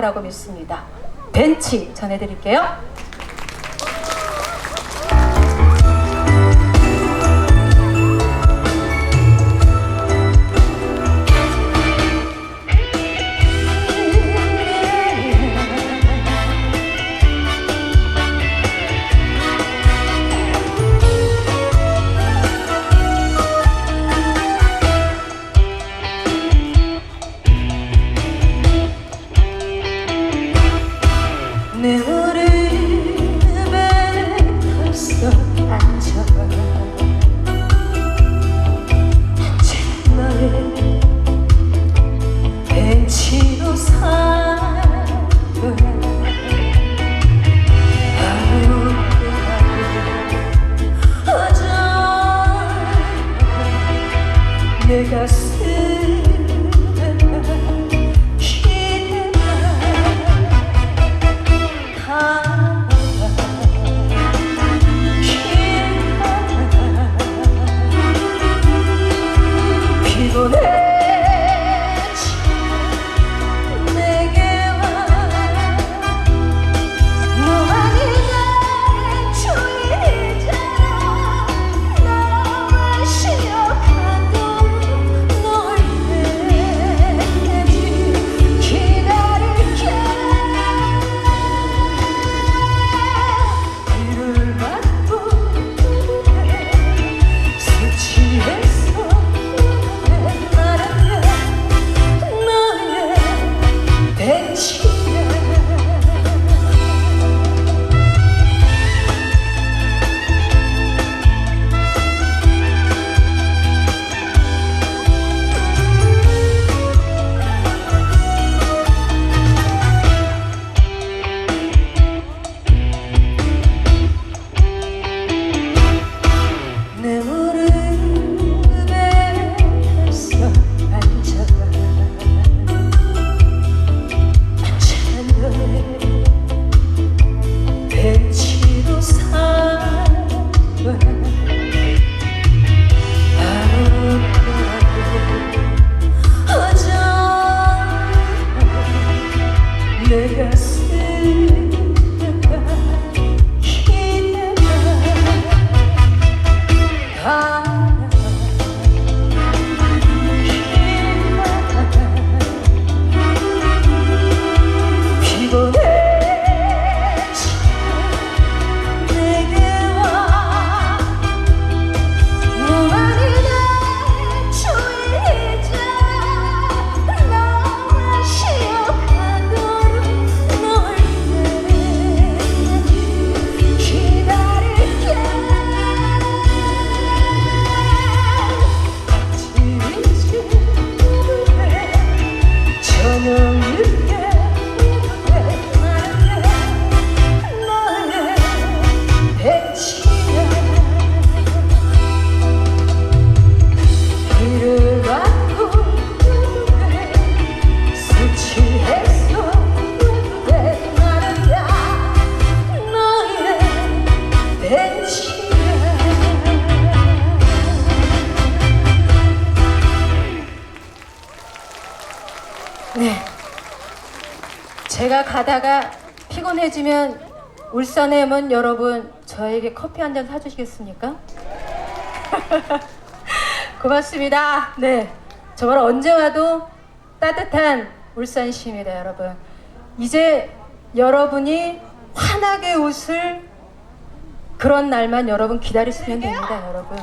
라고 믿습니다. 벤치 전해드릴게요. 저 제가 가다가 피곤해지면 울산에 온 여러분 저에게 커피 한 잔 사주시겠습니까? 고맙습니다. 네. 정말 언제 와도 따뜻한 울산 시입니다, 여러분. 이제 여러분이 환하게 웃을 그런 날만 여러분 기다리시면 됩니다, 여러분.